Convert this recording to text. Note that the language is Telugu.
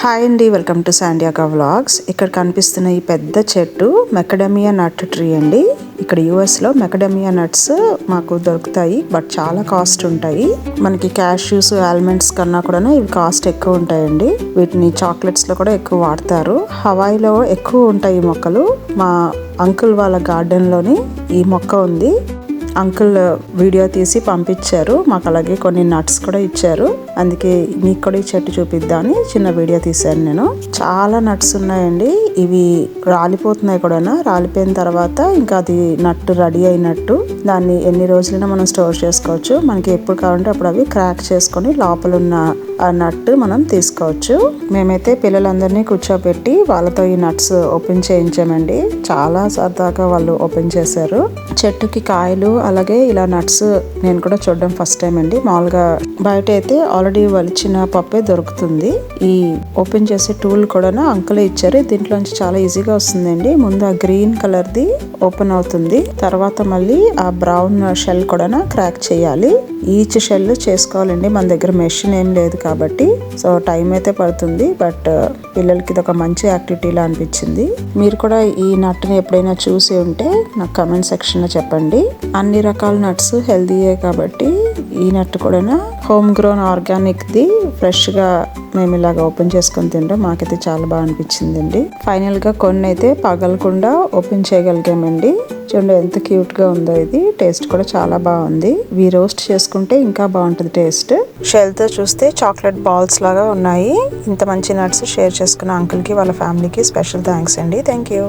హాయ్ అండి వెల్కమ్ టు శాండియాగా వ్లాగ్స్. ఇక్కడ కనిపిస్తున్న ఈ పెద్ద చెట్టు మెకడమియా నట్ ట్రీ అండి. ఇక్కడ యుఎస్లో మెకడమియా నట్స్ మాకు దొరుకుతాయి బట్ చాలా కాస్ట్ ఉంటాయి. మనకి క్యాష్యూస్ ఆల్మండ్స్ కన్నా కూడా ఇవి కాస్ట్ ఎక్కువ ఉంటాయండి. వీటిని చాక్లెట్స్లో కూడా ఎక్కువ వాడతారు. హవాయిలో ఎక్కువ ఉంటాయి ఈ మొక్కలు. మా అంకుల్ వాళ్ళ గార్డెన్లోని ఈ మొక్క ఉంది. అంకుల్ వీడియో తీసి పంపించారు. మాకు అలాగే కొన్ని నట్స్ కూడా ఇచ్చారు. అందుకే మీకు కూడా ఈ చెట్టు చూపిద్దామని చిన్న వీడియో తీశాను నేను. చాలా నట్స్ ఉన్నాయండి. ఇవి రాలిపోతున్నాయి కూడా రాలిపోయిన తర్వాత ఇంకా అది నట్టు రెడీ అయినట్టు. దాన్ని ఎన్ని రోజులైనా మనం స్టోర్ చేసుకోవచ్చు. మనకి ఎప్పుడు కావాలంటే అప్పుడు అవి క్రాక్ చేసుకొని లోపల ఉన్న ఆ నట్టు మనం తీసుకోవచ్చు. మేమైతే పిల్లలందరినీ కూర్చోబెట్టి వాళ్ళతో ఈ నట్స్ ఓపెన్ చేయించామండి. చాలా సరదాగా వాళ్ళు ఓపెన్ చేశారు. చెట్టుకి కాయలు అలాగే ఇలా నట్స్ నేను కూడా చూడడం ఫస్ట్ టైం అండి. మామూలుగా బయట అయితే ఆల్రెడీ వలిచిన పప్పే దొరుకుతుంది. ఈ ఓపెన్ చేసే టూల్ కూడా అంకులే ఇచ్చారు. దీంట్లోంచి చాలా ఈజీగా వస్తుందండి. ముందు ఆ గ్రీన్ కలర్ ది ఓపెన్ అవుతుంది. తర్వాత మళ్ళీ ఆ బ్రౌన్ షెల్ కూడా క్రాక్ చేయాలి. ఈచ్ షెల్ చేసుకోవాలండి. మన దగ్గర మెషిన్ ఏం లేదు కాబట్టి. సో టైం అయితే పడుతుంది. బట్ పిల్లలకి ఇది ఒక మంచి యాక్టివిటీలా అనిపించింది. మీరు కూడా ఈ నట్ని ఎప్పుడైనా చూసి ఉంటే నాకు కమెంట్ సెక్షన్లో చెప్పండి. అన్ని రకాల నట్స్ హెల్దీయే కాబట్టి ఈ నట్ కూడా హోమ్ గ్రోన్ ఆర్గానిక్ది ఫ్రెష్గా మేము ఇలాగ ఓపెన్ చేసుకొని తింటాం మాకైతే చాలా బాగా అనిపించిందండి. ఫైనల్గా కొన్ని అయితే పగలకుండా ఓపెన్ చేయగలిగామండి. చూడండి ఎంత క్యూట్గా ఉందో ఇది. టేస్ట్ కూడా చాలా బాగుంది. ఇవి రోస్ట్ చేసుకుంటే ఇంకా బాగుంటుంది టేస్ట్ షెల్తో చూస్తే చాక్లెట్ బాల్స్ లాగా ఉన్నాయి. ఇంత మంచి నట్స్ షేర్ చేసుకున్న అంకుల్కి వాళ్ళ ఫ్యామిలీకి స్పెషల్ థ్యాంక్స్ అండి. Thank you